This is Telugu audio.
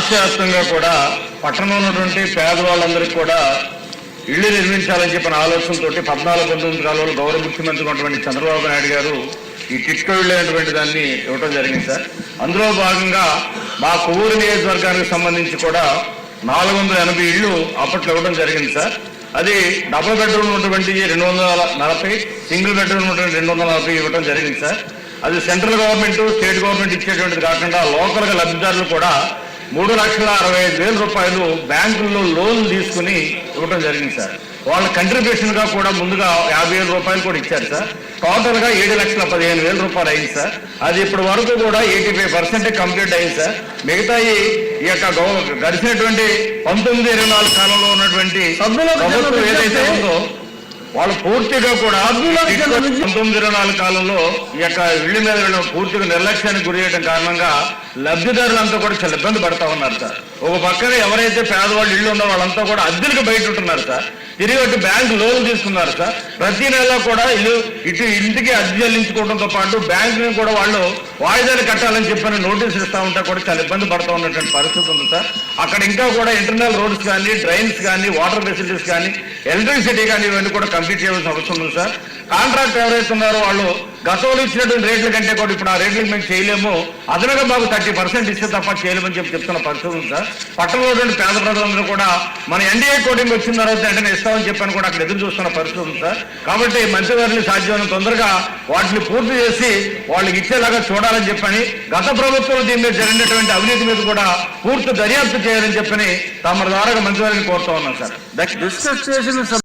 రాష్ట్ర వ్యాప్తంగా కూడా పట్టణంలో ఉన్నటువంటి పేదవాళ్ళందరికీ కూడా ఇళ్ళు నిర్మించాలని చెప్పిన ఆలోచనతో పద్నాలుగు పంతొమ్మిది కాలంలో గౌరవ ముఖ్యమంత్రి ఉన్నటువంటి చంద్రబాబు నాయుడు గారు ఈ టిట్కో ఇళ్ళు అనేటువంటి దాన్ని ఇవ్వడం జరిగింది సార్. అందులో భాగంగా మా కొవ్వూరు నియోజకవర్గానికి సంబంధించి కూడా నాలుగు వందల ఎనభై ఇళ్ళు అప్పట్లో ఇవ్వడం జరిగింది సార్. అది డబుల్ బెడ్రూమ్ ఉన్నటువంటి రెండు వందల నలభై సింగిల్ బెడ్రూమ్ ఉన్నటువంటి రెండు వందల నలభై ఇవ్వడం జరిగింది సార్. అది సెంట్రల్ గవర్నమెంట్ స్టేట్ గవర్నమెంట్ ఇచ్చేటువంటిది కాకుండా లోకల్గా లబ్ధిదారులు కూడా మూడు లక్షల అరవై ఐదు వేల రూపాయలు బ్యాంకుల్లో లోన్ తీసుకుని ఇవ్వడం జరిగింది సార్. వాళ్ళ కంట్రిబ్యూషన్గా కూడా ముందుగా యాభై వేల రూపాయలు కూడా ఇచ్చారు సార్. టోటల్గా ఏడు లక్షల పదిహేను వేల రూపాయలు అయింది సార్. అది ఇప్పటి వరకు కూడా ఎయిటీ ఫైవ్ పర్సెంట్ కంప్లీట్ అయింది సార్. మిగతా ఈ యొక్క గడిచినటువంటి పంతొమ్మిది ఇరవై నాలుగు కాలంలో ఉన్నటువంటి ప్రభుత్వం ఏదైతే. ఉందో వాళ్ళు పూర్తిగా కూడా. పంతొమ్మిది ఇరవై నాలుగు కాలంలో ఈ యొక్క ఇళ్ళ మీద వీళ్ళు పూర్తిగా నిర్లక్ష్యానికి గురి చేయడం కారణంగా లబ్ధిదారులంతా కూడా చాలా ఇబ్బంది పడతా ఉన్నారు సార్. ఒక పక్కన ఎవరైతే పేదవాళ్ళు ఇళ్ళు ఉన్నారో వాళ్ళంతా కూడా అద్దెలకు బయట ఉంటున్నారు సార్. తిరిగి వచ్చి బ్యాంక్ లోన్ తీసుకున్నారు సార్. ప్రతి నెల కూడా ఇల్లు ఇటు ఇంటికి అద్దె చెల్లించుకోవడంతో పాటు బ్యాంక్ కూడా వాళ్ళు వాయిదాలు కట్టాలని చెప్పని నోటీసులు ఇస్తా ఉంటే కూడా చాలా ఇబ్బంది పడుతూ ఉన్నటువంటి పరిస్థితి ఉంది సార్. అక్కడ ఇంకా కూడా ఇంటర్నల్ రోడ్స్ కానీ డ్రైన్స్ కానీ వాటర్ ఫెసిలిటీస్ కానీ ఎలక్ట్రిసిటీ కానీ ఇవన్నీ కూడా కంప్లీట్ చేయవలసిన అవసరం ఉంది సార్. కాంట్రాక్ట్ ఎవరైతే ఉన్నారో వాళ్ళు గతంలో ఇచ్చినటువంటి రేట్ల కంటే కూడా ఇప్పుడు ఆ రేట్లకు మేము చేయలేము. అదనంగా మాకు థర్టీ పర్సెంట్ ఇస్తే తప్ప చేయలేమని చెప్పి చెప్తున్న పరిస్థితి ఉంది సార్. పట్టణంలో పేద ప్రజలందరూ కూడా మన ఎన్డీఏ కోటింగ్ వచ్చిన తర్వాత వెంటనే ఇస్తామని చెప్పని కూడా అక్కడ ఎదురు చూస్తున్న పరిస్థితి ఉంది సార్. కాబట్టి మంత్రివర్యులు సాధ్యమైన తొందరగా వాటిని పూర్తి చేసి వాళ్ళకి ఇచ్చేలాగా చూడాలని చెప్పని గత ప్రభుత్వంలో దీని మీద జరిగినటువంటి అవినీతి మీద కూడా పూర్తి దర్యాప్తు చేయాలని చెప్పని తమ ద్వారా మంత్రివర్యుని కోరుతా ఉన్నాం సార్. డిస్కస్ చేసిన